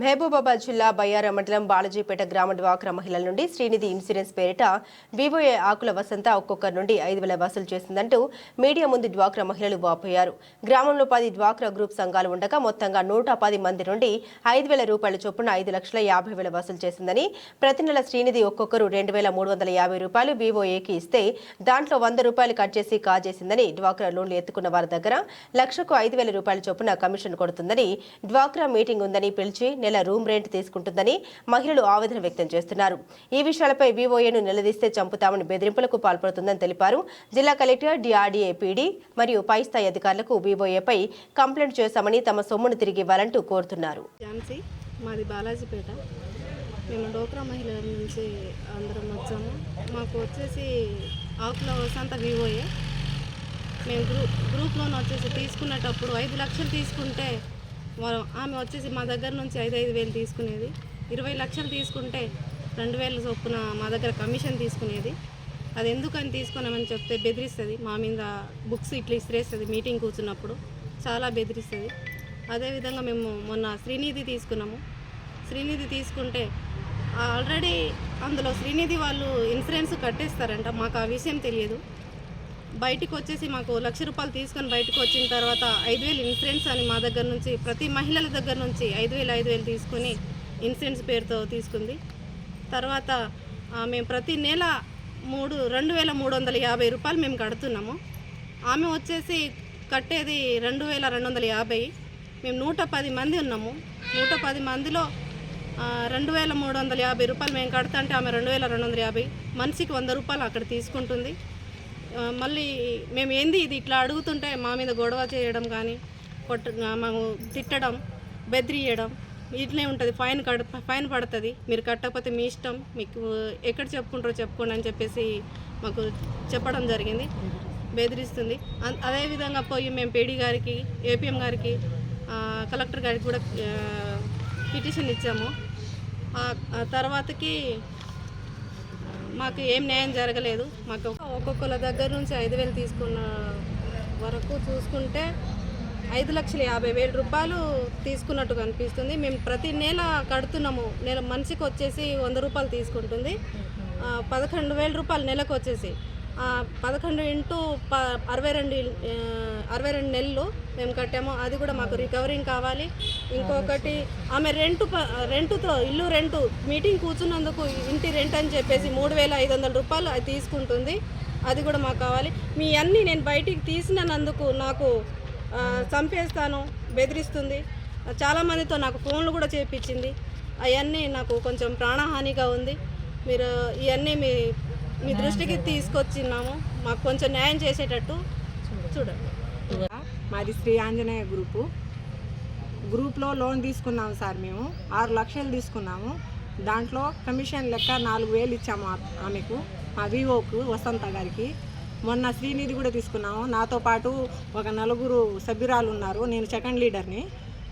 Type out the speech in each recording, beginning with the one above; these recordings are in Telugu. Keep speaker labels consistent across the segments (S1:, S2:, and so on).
S1: మహబూబాబాద్ జిల్లా బయ్యార మండలం బాలాజీపేట గ్రామ డ్వాక్రా మహిళల నుండి శ్రీనిధి ఇన్సూరెన్స్ పేరిట వివోఏ ఆకుల వసంత ఒక్కొక్కరి నుండి ఐదు వేల వసూలు చేసిందంటూ మీడియా ముందు డ్వాక్రా మహిళలు వాపోయారు. గ్రామంలో పది డ్వాక్రా గ్రూప్ సంఘాలు ఉండగా మొత్తంగా నూట పది మంది నుండి ఐదు వేల రూపాయల చొప్పున ఐదు లక్షల యాభై వేల వసూలు చేసిందని ప్రతి నెల శ్రీనిధి ఒక్కొక్కరు రెండు వేల మూడు వందల యాభై రూపాయలు వివోఏకి ఇస్తే దాంట్లో వంద రూపాయలు కట్ చేసి కాజేసిందని డ్వాక్రా లోన్లు ఎత్తుకున్న వారి దగ్గర లక్షకు ఐదు వేల రూపాయల చొప్పున కమిషన్ కొడుతుందని డ్వాక్రా మీటింగ్ ఉందని పిలిచి నెల రూమ్ రెంట్ తీసుకుంటుందని మహిళలు ఆవేదన వ్యక్తం చేస్తున్నారు. ఈ విషయాలపై వివోఏను నిలదీస్తే చంపుతామని బెదిరింపులకు పాల్పడుతుందని తెలిపారు. జిల్లా కలెక్టర్ డిఆర్డీఏ పీడీ మరియు పై స్థాయి అధికారులకు వివోఏపై కంప్లైంట్ చేశామని తమ సొమ్మును తిరిగి ఇవ్వాలంటూ కోరుతున్నారు.
S2: ఝాన్సీ మాది బాలాజీపేట. మేము డోక్రా మహిళల నుంచి అందరం వచ్చాము. మాకు వచ్చేసి ఆకుల వసంత వివోయే మేము గ్రూప్ గ్రూప్ లోన్ వచ్చేసి తీసుకునేటప్పుడు ఐదు లక్షలు తీసుకుంటే ఆమె వచ్చేసి మా దగ్గర నుంచి ఐదు ఐదు వేలు తీసుకునేది. ఇరవై లక్షలు తీసుకుంటే రెండు వేల చొప్పున మా దగ్గర కమిషన్ తీసుకునేది. అది ఎందుకని తీసుకున్నామని చెప్తే బెదిరిస్తుంది. మా మీద బుక్స్ ఇట్లా ఇసిరేస్తుంది మీటింగ్ కూర్చున్నప్పుడు. చాలా బెదిరిస్తుంది. అదేవిధంగా మేము మొన్న శ్రీనిధి తీసుకున్నాము. శ్రీనిధి తీసుకుంటే ఆల్రెడీ అందులో శ్రీనిధి వాళ్ళు ఇన్సూరెన్స్ కట్టేస్తారంట. మాకు ఆ విషయం తెలియదు. బయటికి వచ్చేసి మాకు లక్ష రూపాయలు తీసుకొని బయటకు వచ్చిన తర్వాత ఐదు వేలు ఇన్సూరెన్స్ అని మా దగ్గర నుంచి ప్రతి మహిళల దగ్గర నుంచి ఐదు వేలు ఐదు వేలు తీసుకుని ఇన్సూరెన్స్ పేరుతో తీసుకుంది. తర్వాత మేము ప్రతి నెల మూడు రెండు వేల మూడు వందల యాభై రూపాయలు మేము కడుతున్నాము. ఆమె వచ్చేసి కట్టేది రెండు వేల రెండు వందల యాభై. మేము నూట పది మంది ఉన్నాము. నూట పది మందిలో రెండు వేల మూడు వందల యాభై రూపాయలు మేము కడతా అంటే ఆమె రెండు వేల రెండు వందల యాభై. మనిషికి వంద రూపాయలు అక్కడ తీసుకుంటుంది. మళ్ళీ మేము ఏంది ఇది ఇట్లా అడుగుతుంటే మా మీద గొడవ చేయడం కానీ కొట్ట మాకు తిట్టడం బెదిరియడం ఇట్లే ఉంటుంది. ఫైన్ కడ ఫైన్ పడుతుంది. మీరు కట్టకపోతే మీ ఇష్టం. మీకు ఎక్కడ చెప్పుకుంటారో చెప్పుకోండి అని చెప్పేసి మాకు చెప్పడం జరిగింది. బెదిరిస్తుంది. అదేవిధంగా పోయి మేము పేడి గారికి ఏపీఎం గారికి కలెక్టర్ గారికి కూడా పిటిషన్ ఇచ్చాము. తర్వాతకి మాకు ఏం న్యాయం జరగలేదు. మాకు ఒక్కొక్కల దగ్గర నుంచి ఐదు వేలు తీసుకున్న వరకు చూసుకుంటే ఐదు లక్షల యాభై వేల రూపాయలు తీసుకున్నట్టు కనిపిస్తుంది. మేము ప్రతి నెల కడుతున్నాము. నెల మనిషికి వచ్చేసి వంద రూపాయలు తీసుకుంటుంది. పదకొండు వేల రూపాయలు నెలకు వచ్చేసి. పదకొండు ఇంటూ ప అరవై రెండు అరవై రెండు నెలలు మేము కట్టాము. అది కూడా మాకు రికవరింగ్ కావాలి. ఇంకొకటి ఆమె రెంట్ ప- రెంటుతో ఇల్లు రెంటు మీటింగ్ కూర్చున్నందుకు ఇంటి రెంట్ అని చెప్పేసి మూడు వేల ఐదు వందల రూపాయలు అది తీసుకుంటుంది. అది కూడా మాకు కావాలి. మీ అన్నీ నేను బయటికి తీసినందుకు నాకు చంపేస్తాను బెదిరిస్తుంది. చాలామందితో నాకు ఫోన్లు కూడా చేయించింది అవన్నీ నాకు కొంచెం ప్రాణహానిగా ఉంది. మీరు ఇవన్నీ మీ మీ దృష్టికి తీసుకొచ్చిన్నాము మాకు కొంచెం న్యాయం చేసేటట్టు చూడండి.
S3: మాది శ్రీ ఆంజనేయ గ్రూపు. గ్రూప్లో లోన్ తీసుకున్నాము సార్ మేము. ఆరు లక్షలు తీసుకున్నాము. దాంట్లో కమిషన్ లెక్క నాలుగు వేలు ఇచ్చాము ఆమెకు మా వివోకు వసంత గారికి. మొన్న శ్రీనిధి కూడా తీసుకున్నాము. నాతో పాటు ఒక నలుగురు సభ్యురాలు ఉన్నారు. నేను సెకండ్ లీడర్ని.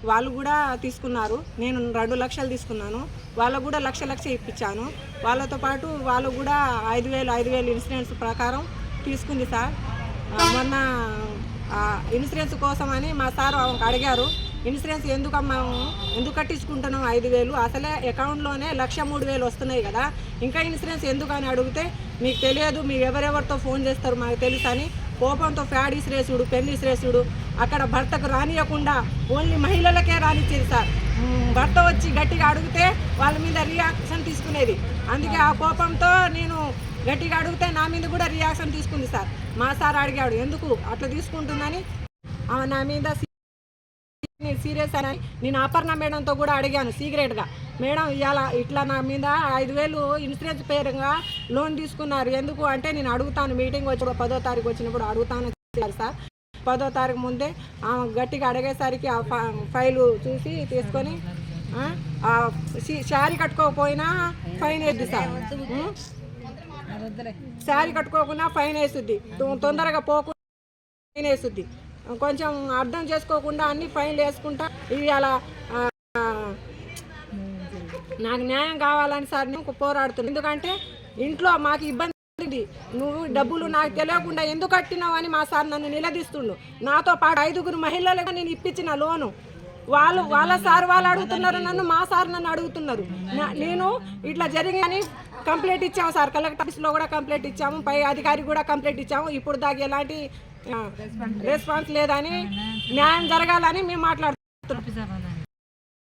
S3: వాళ్ళు కూడా తీసుకున్నారు. నేను రెండు లక్షలు తీసుకున్నాను. వాళ్ళకు కూడా లక్ష లక్ష ఇప్పించాను. వాళ్ళతో పాటు వాళ్ళు కూడా ఐదు వేలు ఐదు వేలు ఇన్సూరెన్స్ ప్రకారం తీసుకుంది సార్. మొన్న ఇన్సూరెన్స్ కోసం అని మా సార్ అడిగారు. ఇన్సూరెన్స్ ఎందుకు ఎందుకు కట్టించుకుంటున్నాం ఐదు వేలు? అసలే అకౌంట్లోనే లక్ష మూడు వేలు వస్తున్నాయి కదా. ఇంకా ఇన్సూరెన్స్ ఎందుకు అని అడిగితే మీకు తెలియదు మీరు ఎవరెవరితో ఫోన్ చేస్తారు మాకు తెలుసు అని కోపంతో ఫ్యాడ్ ఇసిరేసుడు పెన్ ఇసిరేసుడు అక్కడ భర్తకు రానియకుండా ఓన్లీ మహిళలకే రానిచ్చేది సార్. భర్త వచ్చి గట్టిగా అడిగితే వాళ్ళ మీద రియాక్షన్ తీసుకునేది. అందుకే ఆ కోపంతో నేను గట్టిగా అడిగితే నా మీద కూడా రియాక్షన్ తీసుకుంది సార్. మా సార్ అడిగాడు ఎందుకు అట్లా తీసుకుంటుందని? నా మీద సీరియస్ అని నేను అపర్ణ మేడంతో కూడా అడిగాను సీక్రెట్గా. మేడం ఇవాళ ఇట్లా నా మీద ఐదు వేలు ఇన్సూరెన్స్ పేరుగా లోన్ తీసుకున్నారు. ఎందుకు అంటే నేను అడుగుతాను మీటింగ్ వచ్చి పదో తారీఖు వచ్చినప్పుడు అడుగుతాను సార్ పదో తారీఖు ముందే గట్టిగా అడిగేసరికి ఆ ఫైలు చూసి తీసుకొని శారీ కట్టుకోకపోయినా ఫైన్ వేద్ది సార్. శారీ కట్టుకోకుండా ఫైన్ వేస్తుంది తొందరగా పోకుండా ఫైన్ వేస్తుంది కొంచెం అర్థం చేసుకోకుండా అన్ని ఫైన్లు వేసుకుంటా ఇవి అలా నాకు న్యాయం కావాలని సార్ నేను పోరాడుతున్నాను ఎందుకంటే ఇంట్లో మాకు ఇబ్బంది నువ్వు డబ్బులు నాకు తెలియకుండా ఎందుకు కట్టినావు అని మా సార్ నన్ను నిలదీస్తుండు. నాతో పాటు ఐదుగురు మహిళలకు నేను ఇప్పించిన లోను. వాళ్ళు వాళ్ళ సార్ వాళ్ళు అడుగుతున్నారు నన్ను మా సార్ నన్ను అడుగుతున్నారు. నేను ఇట్లా జరిగిందని కంప్లైంట్ ఇచ్చాము సార్. కలెక్టర్ ఆఫీస్లో కూడా కంప్లైంట్ ఇచ్చాము పై అధికారి కూడా కంప్లైంట్ ఇచ్చాము. ఇప్పుడు దాకా ఎలాంటి రెస్పాన్స్ లేదని న్యాయం జరగాలని మేము మాట్లాడుతున్నాం.